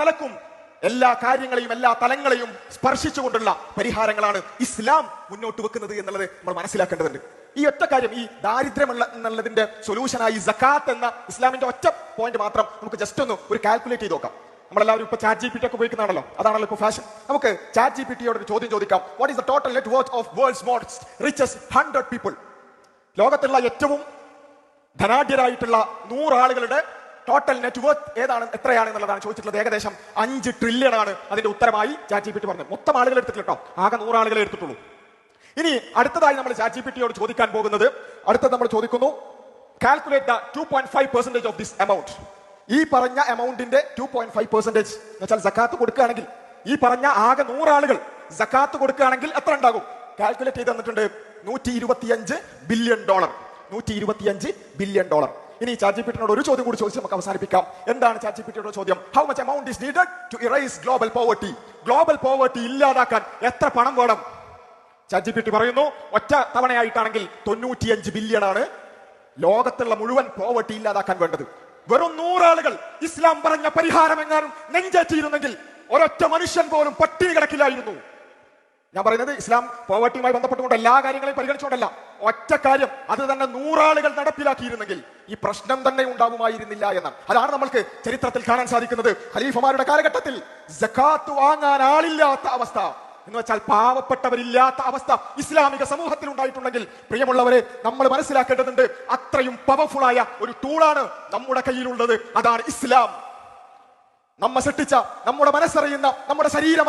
നിലക്കും എല്ലാ കാര്യങ്ങളെയും എല്ലാ തലങ്ങളെയും സ്പർശിച്ചുകൊണ്ടുള്ള പരിഹാരങ്ങളാണ് ഇസ്ലാം മുന്നോട്ട് വെക്കുന്നത് എന്നുള്ളത് നമ്മൾ മനസ്സിലാക്കേണ്ടതുണ്ട്. ഈ ഒറ്റ കാര്യം ഈ ദാരിദ്ര്യമുള്ള എന്നുള്ളതിന്റെ സൊല്യൂഷനായി ജക്കാത്ത് എന്ന ഇസ്ലാമിന്റെ ഒറ്റ പോയിന്റ് മാത്രം നമുക്ക് ജസ്റ്റ് ഒന്ന് ഒരു കാൽക്കുലേറ്റ് ചെയ്ത് നോക്കാം. നമ്മളെല്ലാവരും ഇപ്പൊ ചാറ്റ് ജി പി ടി ഒക്കെ ഉപയോഗിക്കുന്നതാണല്ലോ? അതാണല്ലോ ഇപ്പൊ ഫാഷൻ നമുക്ക് ചാറ്റ് ജി പി ടിയോട് ഒരു ചോദ്യം ചോദിക്കാം. What is the total network of world's most richest hundred people ലോകത്തുള്ള ഏറ്റവും ധനാഢ്യരായിട്ടുള്ള നൂറാളുകളുടെ ടോട്ടൽ നെറ്റ്വർത്ത് ഏതാണ് എത്രയാണ് എന്നുള്ളതാണ് ചോദിച്ചിട്ടുള്ളത് ഏകദേശം അഞ്ച് ട്രില്യൺ ആണ് അതിന്റെ ഉത്തരമായി ചാറ്റ് ജി പി ടി പറഞ്ഞത്. മൊത്തം ആളുകൾ എടുത്തിട്ടില്ല കേട്ടോ ആകെ നൂറാളുകളെ എടുത്തിട്ടുള്ളൂ. ഇനി അടുത്തതായി നമ്മൾ ചാറ്റ് ജി പി ടിയോട് ചോദിക്കാൻ പോകുന്നത് അടുത്തത് നമ്മൾ ചോദിക്കുന്നു calculate the two point five percentage of this amount ഈ പറഞ്ഞ എമൗണ്ടിന്റെ ടു പോയിന്റ് ഫൈവ് പെർസെന്റേജ് വെച്ചാൽ ജക്കാത്ത് കൊടുക്കുകയാണെങ്കിൽ ഈ പറഞ്ഞ ആകെ നൂറാളുകൾ ജക്കാത്ത് കൊടുക്കുകയാണെങ്കിൽ എത്ര ഉണ്ടാകും? കാൽക്കുലേറ്റ് ചെയ്ത് തന്നിട്ടുണ്ട് നൂറ്റി ഇരുപത്തിയഞ്ച് ബില്യൺ ഡോളർ നൂറ്റി ഇരുപത്തിയഞ്ച് ബില്യൺ ഡോളർ ഇനി ചാറ്റ് പിട്ടിനോട് ഒരു ചോദ്യം കൂടി ചോദിച്ച് നമുക്ക് അവസാനിപ്പിക്കാം. എന്താണ് ചാറ്റ് പിട്ടിയുടെ ചോദ്യം? How much amount is needed to erase global poverty global poverty ഇല്ലാതാക്കാൻ എത്ര പണം വേണം? ചാറ്റ് പിട്ടി പറയുന്നു ഒറ്റ തവണയായിട്ടാണെങ്കിൽ തൊണ്ണൂറ്റിയഞ്ച് ബില്യൺ ആണ് ലോകത്തുള്ള മുഴുവൻ പോവർട്ടി ഇല്ലാതാക്കാൻ വേണ്ടത്. വെറും നൂറാളുകൾ ഇസ്ലാം പറഞ്ഞ പരിഹാരം എങ്ങാനും നെഞ്ചേറ്റിയിരുന്നെങ്കിൽ ഒരൊറ്റ മനുഷ്യൻ പോലും പട്ടിണി കിടക്കില്ലായിരുന്നു. ഞാൻ പറയുന്നത് ഇസ്ലാം പോവർട്ടിയുമായി ബന്ധപ്പെട്ടുകൊണ്ട് എല്ലാ കാര്യങ്ങളെയും പരിഗണിച്ചുകൊണ്ടല്ല. ഒറ്റ കാര്യം അത് തന്നെ നൂറാളുകൾ നടപ്പിലാക്കിയിരുന്നെങ്കിൽ ഈ പ്രശ്നം തന്നെ ഉണ്ടാവുമായിരുന്നില്ല എന്നാണ്. അതാണ് നമ്മൾക്ക് ചരിത്രത്തിൽ കാണാൻ സാധിക്കുന്നത്. ഖലീഫമാരുടെ കാലഘട്ടത്തിൽ ജക്കാത്ത് വാങ്ങാൻ ആളില്ലാത്ത അവസ്ഥ. എന്ന് വെച്ചാൽ പാവപ്പെട്ടവരില്ലാത്ത അവസ്ഥ ഇസ്ലാമിക സമൂഹത്തിൽ ഉണ്ടായിട്ടുണ്ടെങ്കിൽ പ്രിയമുള്ളവരെ നമ്മൾ മനസ്സിലാക്കേണ്ടതുണ്ട് അത്രയും പവർഫുൾ ആയ ഒരു ടൂളാണ് നമ്മുടെ കയ്യിലുള്ളത്. അതാണ് ഇസ്ലാം. നമ്മ സൃഷ്ടിച്ച നമ്മുടെ മനസ്സറിയുന്ന നമ്മുടെ ശരീരം